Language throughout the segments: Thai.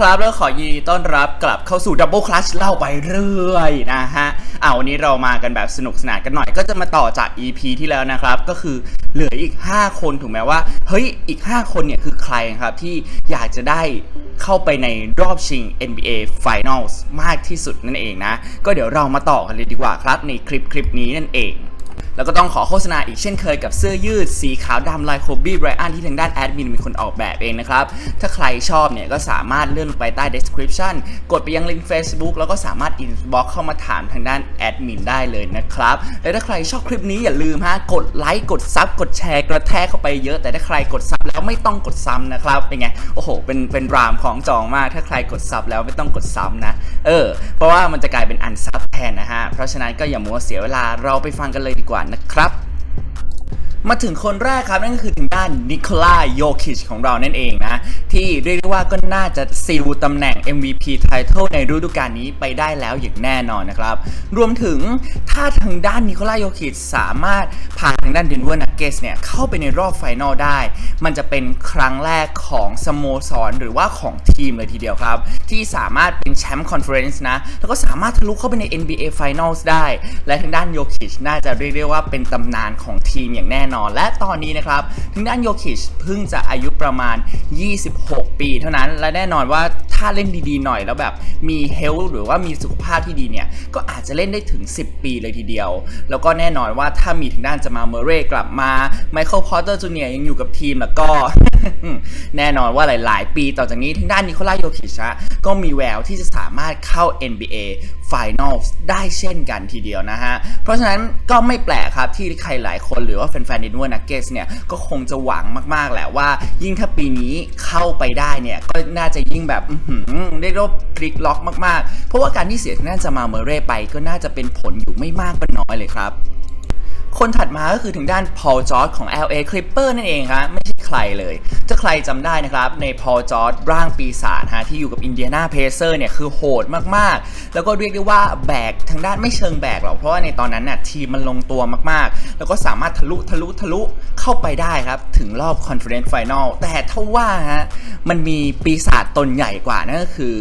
ครับแล้วขอยินดีต้อนรับกลับเข้าสู่ Double Clutch เล่าไปเรื่อยนะฮะเอาวันนี้เรามากันแบบสนุกสนานกันหน่อย ก็จะมาต่อจาก EP ที่แล้วนะครับ ก็คือเหลืออีก 5 คนถูกไหมว่า เฮ้ยอีก 5 คนเนี่ยคือใครครับที่อยากจะได้เข้าไปในรอบชิง NBA Finals มากที่สุดนั่นเองนะ ก็เดี๋ยวเรามาต่อกันเลยดีกว่าครับในคลิปคลิปนี้นั่นเอง แล้วก็ต้องขอโฆษณาอีกเช่นเคยกับเสื้อยืดสีขาวดำลายโคบี้ไบรอันที่ทางด้านแอดมินเป็นคนออกแบบเองนะครับ ถ้าใครชอบเนี่ยก็สามารถเลื่อนลงไปใต้ description กดไปยังลิงก์ Facebook แล้วก็สามารถ inbox เข้ามาถามทางด้านแอดมินได้เลยนะครับ และถ้าใครชอบคลิปนี้อย่าลืมฮะกดไลค์กดซับกดแชร์กระแทกเข้าไปเยอะ แต่ถ้าใครกดซับแล้วไม่ต้องกดซ้ำนะครับเป็นไงโอ้โห เป็นเป็นรามของจองมาก ถ้าใครกดซับแล้วไม่ต้องกดซ้ำนะเออเพราะว่ามันจะกลายเป็นอันซับแทนนะฮะเพราะฉะนั้นก็อย่ามัวเสียเวลาเราไปฟังกันเลยดีกว่านะครับ มาถึงคนแรกครับ นั่นก็คือทางด้านนิโคลาโยคิชของเรานั่นเองนะ ที่เรียกได้ว่าก็น่าจะซีลตำแหน่ง MVP Title ในฤดูกาลนี้ไปได้แล้วอย่างแน่นอนนะครับ รวมถึงถ้าทางด้านนิโคลาโยคิชสามารถพาทางด้านเดนเวอร์นักเกสเนี่ย เข้าไปในรอบไฟนอลได้ มันจะเป็นครั้งแรกของสโมสรหรือว่าของทีมเลยทีเดียวครับ ที่สามารถเป็นแชมป์คอนเฟอเรนซ์นะ แล้วก็สามารถทะลุเข้าไปใน NBA Finals ได้ และทางด้านโยคิชน่าจะเรียกได้ว่าเป็นตำนานของทีมอย่างแน่นอน และตอนนี้นะครับทางด้านโยคิชเพิ่งจะอายุประมาณ 26 ปี เท่านั้นและแน่นอนว่าถ้าเล่นดีๆหน่อยแล้วแบบมีเฮลหรือว่ามีสุขภาพที่ดีเนี่ย ก็อาจจะเล่นได้ถึง 10 ปีเลยทีเดียว แล้วก็แน่นอนว่าถ้ามีทางด้านจะมาเมเร่กลับมาไมเคิลพอตเตอร์จูเนียยังอยู่กับทีมแล้วก็ แน่นอนว่าหลาย ๆ ปีต่อจากนี้ทางด้านนิโคลาโยคิชะก็มีแววที่จะสามารถเข้า NBA Finals ได้เช่นกันทีเดียวนะฮะ เพราะฉะนั้นก็ไม่แปลกครับที่ใครหลายคนหรือว่าแฟนๆดินเวอร์นักเกสเนี่ย ก็คงจะหวังมาก ๆ แหละว่า ยิ่งถ้าปีนี้เข้าไปได้เนี่ย ก็น่าจะยิ่งแบบได้รบพลิกล็อกมาก ๆ เพราะว่าการที่เสียทางด้านจะมาเมเร่ไปก็น่าจะเป็นผลอยู่ไม่มากก็น้อยเลยครับ คนถัดมาก็คือถึงด้านพอลจอร์ดของ LA Clipper นั่นเองครับไม่ใช่ใครเลยถ้าใครจำได้นะครับ ในพอลจอร์ดร่างปีศาจฮะที่อยู่กับอินเดียนาเพเซอร์เนี่ยคือโหดมากๆ แล้วก็เรียกได้ว่าแบกทางด้านไม่เชิงแบกหรอก เพราะว่าในตอนนั้นน่ะทีมมันลงตัวมากๆ แล้วก็สามารถทะลุทะลุทะลุเข้าไปได้ครับ ถึงรอบ Conference Final แต่ถ้าว่าฮะมันมีปีศาจตนใหญ่กว่านั่นก็คือ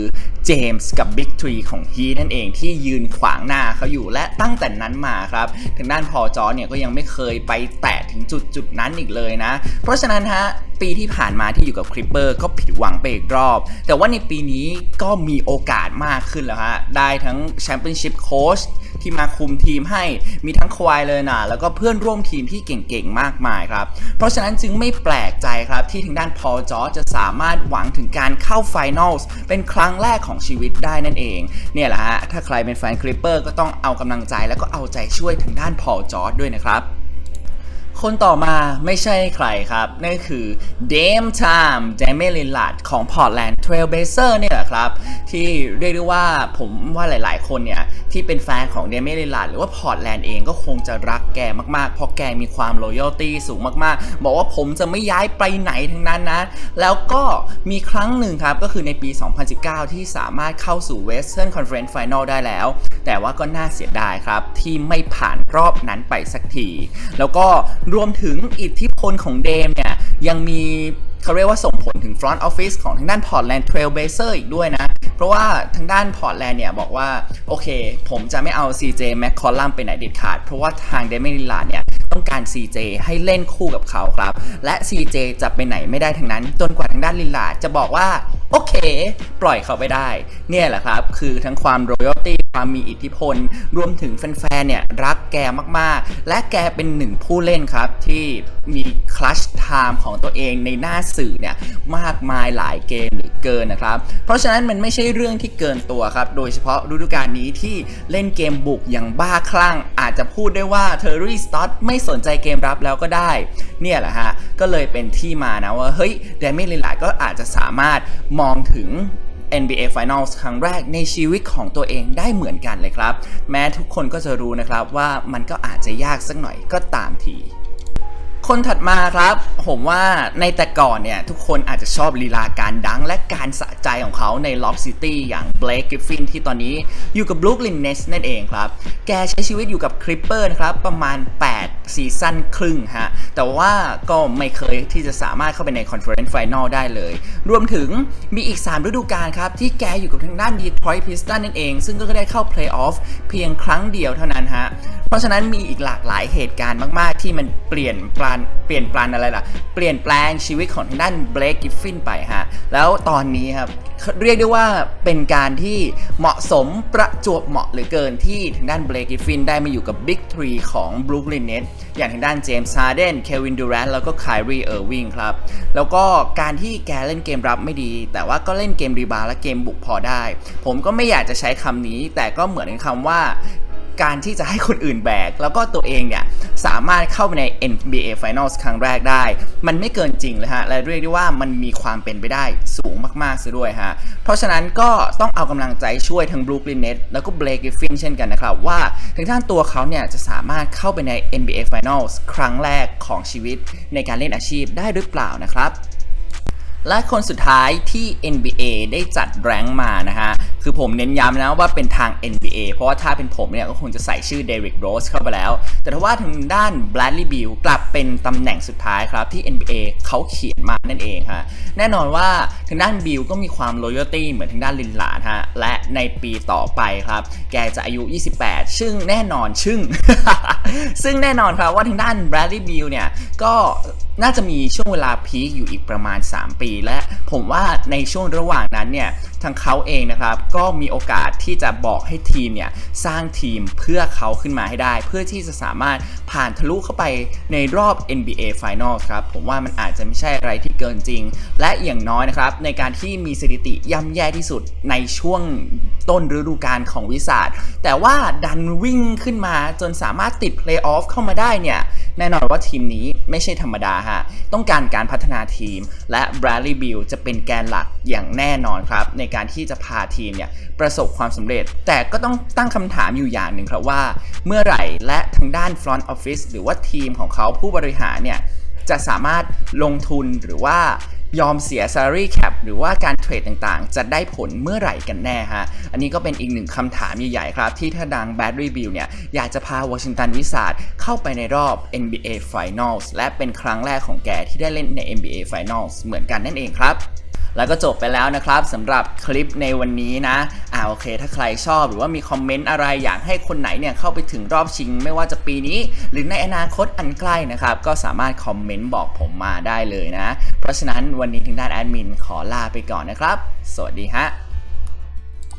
เจมส์กับบิ๊กทรีของฮีนั่นเองที่ยืนขวางหน้าเขาอยู่และตั้งแต่นั้นมาครับทางด้านพอจอเนี่ยก็ยังไม่เคยไปแตะถึงจุดจุดๆนั้นอีกเลยนะ เพราะฉะนั้นฮะปีที่ผ่านมาที่อยู่กับคริปเปอร์ก็ผิดหวังไปอีกรอบ แต่ว่าในปีนี้ก็มีโอกาสมากขึ้นแล้วฮะได้ทั้งแชมเปี้ยนชิพโค้ช ที่มาคุมทีมให้มีทั้งควายเลยนะแล้วก็เพื่อนร่วมทีมที่เก่งๆมากมายครับ เพราะฉะนั้นจึงไม่แปลกใจครับที่ทางด้านพอจอจะสามารถหวังถึงการเข้าไฟนอลส์เป็นครั้งแรกของชีวิตได้นั่นเอง เนี่ยแหละฮะถ้าใครเป็นแฟนคลิปเปอร์ก็ต้องเอากำลังใจแล้วก็เอาใจช่วยทางด้านพอจอด้วยนะครับ คนต่อมาไม่ใช่ใครครับ นั่นคือเดมไทม์เดเมลินลัดของ Portland Trail b l a z e r เนี่ยแหละครับ ที่เรียกได้ว่าผมว่าหลาย ๆ คนเนี่ย ที่เป็นแฟนของเดเมลินลัดหรือว่า Portland เองก็คงจะรักแกมาก ๆ เพราะแกมีความ loyalty สูงมาก ๆ บอกว่าผมจะไม่ย้ายไปไหนทั้งนั้นนะ แล้วก็มีครั้งหนึ่งครับ ก็คือในปี 2019 ที่สามารถเข้าสู่ Western Conference Final ได้แล้ว แต่ว่าก็น่าเสียดายครับที่ไม่ผ่านรอบนั้นไปสักที แล้วก็รวมถึงอิทธิพลของเดมเนี่ยยังมีเขาเรียกว่าส่งผลถึง front office ของทางด้าน Portland Trail Blazer อีกด้วยนะ เพราะว่าทางด้าน Portland เนี่ยบอกว่า โอเค ผมจะไม่เอา CJ McCollum ไปไหนเด็ดขาด เพราะว่าทาง d a m i ลิลาเนี่ยต้องการ CJ ให้เล่นคู่กับเขาครับ และ CJ จะไปไหนไม่ได้ทั้งนั้น จนกว่าทางด้านลิลาจะบอกว่า โอเค ปล่อยเขาไปได้ เนี่ยแหละครับ คือทั้งความ royalty ความมีอิทธิพล รวมถึงแฟนๆเนี่ยรักแกมากๆ และแกเป็นหนึ่งผู้เล่นครับ ที่มีคลัชไทม์ของตัวเองในหน้าสื่อเนี่ยมากมายหลายเกมหรือเกินนะครับ เพราะฉะนั้นมันไม่ใช่เรื่องที่เกินตัวครับ โดยเฉพาะฤดูกาลนี้ที่เล่นเกมบุกอย่างบ้าคลั่ง อาจจะพูดได้ว่าเทอร์รี่สต t ตไม่สนใจเกมรับแล้วก็ได้ เนี่ยแหละฮะ ก็เลยเป็นที่มานะว่า เฮ้ยเดมิลิลาก็อาจจะสามารถมองถึง NBA Finals ครั้งแรกในชีวิตของตัวเองได้เหมือนกันเลยครับ แม้ทุกคนก็จะรู้นะครับว่ามันก็อาจจะยากสักหน่อยก็ตามทีคนถัดมาครับ ผมว่าในแต่ก่อนเนี่ย ทุกคนอาจจะชอบลีลาการดังและการสะใจของเขาใน Lob City อย่าง Blake Griffin ที่ตอนนี้อยู่กับ Brooklyn Nets นั่นเองครับ แกใช้ชีวิตอยู่กับ Clipper นะครับ ประมาณ 8 ซีซั่นครึ่งฮะ แต่ว่าก็ไม่เคยที่จะสามารถเข้าไปใน Conference Final ได้เลย รวมถึงมีอีก 3 ฤดูกาลครับ ที่แกอยู่กับทางด้าน Detroit Pistons นั่นเอง ซึ่งก็ได้เข้า Playoff เพียงครั้งเดียวเท่านั้นฮะ เพราะฉะนั้นมีอีกหลากหลายเหตุการณ์มากๆ ที่มันเปลี่ยนปลานเปลี่ยนปลานอะไรล่ะ เปลี่ยนแปลงชีวิตของทางด้านเบรกกิฟฟินไปฮะ แล้วตอนนี้ครับ เรียกได้ว่าเป็นการที่เหมาะสมประจวบเหมาะเหลือเกินที่ทางด้านเบรกิฟฟินได้มาอยู่กับบิ๊กทรีของบรูคลินเน t อย่างทางด้านเจมส์ฮาร์เดน เควินดูแรนแล้วก็ไคลรีเออร์วิงครับ แล้วก็การที่แกเล่นเกมรับไม่ดี แต่ว่าก็เล่นเกมรีบาร์และเกมบุกพอได้ ผมก็ไม่อยากจะใช้คำนี้ แต่ก็เหมือนคำว่า การที่จะให้คนอื่นแบก แล้วก็ตัวเองเนี่ยสามารถเข้าไปใน NBA Finals ครั้งแรกได้ มันไม่เกินจริงเลยฮะ และเรียกได้ว่ามันมีความเป็นไปได้สูงมากๆซะด้วยฮะ เพราะฉะนั้นก็ต้องเอากำลังใจช่วยทั้ง Brooklyn Nets แล้วก็ Blake Griffin เช่นกันนะครับ ว่าถึงท่านตัวเขาเนี่ยจะสามารถเข้าไปใน NBA Finals ครั้งแรกของชีวิตในการเล่นอาชีพได้หรือเปล่านะครับและคนสุดท้ายที่ NBA ได้จัดแรงมานะฮะ คือผมเน้นย้ำนะว่าเป็นทาง NBA เพราะว่าถ้าเป็นผมเนี่ยก็คงจะใส่ชื่อเดริกโรสเข้าไปแล้ว แต่ถ้าว่าทางด้าน Bradley Beal กลับเป็นตำแหน่งสุดท้ายครับที่ NBA เขาเขียนมานั่นเองฮะแน่นอนว่าทางด้านบิลก็มีความ loyalty เหมือนทางด้านลินหลาดฮะและในปีต่อไปครับ แกจะอายุ 28 ซึ่งแน่นอนชึ่ง ซึ่งแน่นอนครับว่าทางด้าน Bradley Beal เนี่ยก็น่าจะมีช่วงเวลาพีคอยู่อีกประมาณ 3 ปี และผมว่าในช่วงระหว่างนั้นเนี่ยทางเขาเองนะครับก็มีโอกาสที่จะบอกให้ทีมเนี่ยสร้างทีมเพื่อเขาขึ้นมาให้ได้ เพื่อที่จะสามารถผ่านทะลุเข้าไปในรอบ NBA Final ครับผมว่ามันอาจจะไม่ใช่อะไรที่เกินจริง และอย่างน้อยนะครับในการที่มีสถิติย่ำแย่ที่สุดในช่วงต้นฤดูกาลของวิสาดแต่ว่าดันวิ่งขึ้นมาจนสามารถติดเพลย์ออฟเข้ามาได้เนี่ย แน่นอนว่าทีมนี้ไม่ใช่ธรรมดาฮะ ต้องการการพัฒนาทีม และ Bradley Beal จะเป็นแกนหลักอย่างแน่นอนครับ ในการที่จะพาทีมเนี่ยประสบความสำเร็จ แต่ก็ต้องตั้งคำถามอยู่อย่างหนึ่งครับว่า เมื่อไหร่และทางด้าน Front Office หรือว่าทีมของเขาผู้บริหารเนี่ยจะสามารถลงทุนหรือว่า ยอมเสีย salary cap หรือว่าการเทรดต่างๆ จะได้ผลเมื่อไหร่กันแน่ฮะ อันนี้ก็เป็นอีกหนึ่งคำถามใหญ่ๆครับ ที่ถ้าดัง Bad Review เนี่ย อยากจะพาวอชิงตันวิสาดเข้าไปในรอบ NBA Finals และเป็นครั้งแรกของแกที่ได้เล่นใน NBA Finals เหมือนกันนั่นเองครับ แล้วก็จบไปแล้วนะครับสำหรับคลิปในวันนี้นะอ่าโอเค ถ้าใครชอบหรือว่ามีคอมเมนต์อะไรอยากให้คนไหนเนี่ยเข้าไปถึงรอบชิง ไม่ว่าจะปีนี้ หรือในอนาคตอันใกล้นะครับ ก็สามารถคอมเมนต์บอกผมมาได้เลยนะ เพราะฉะนั้นวันนี้ทางด้านแอดมินขอลาไปก่อนนะครับ สวัสดีฮะ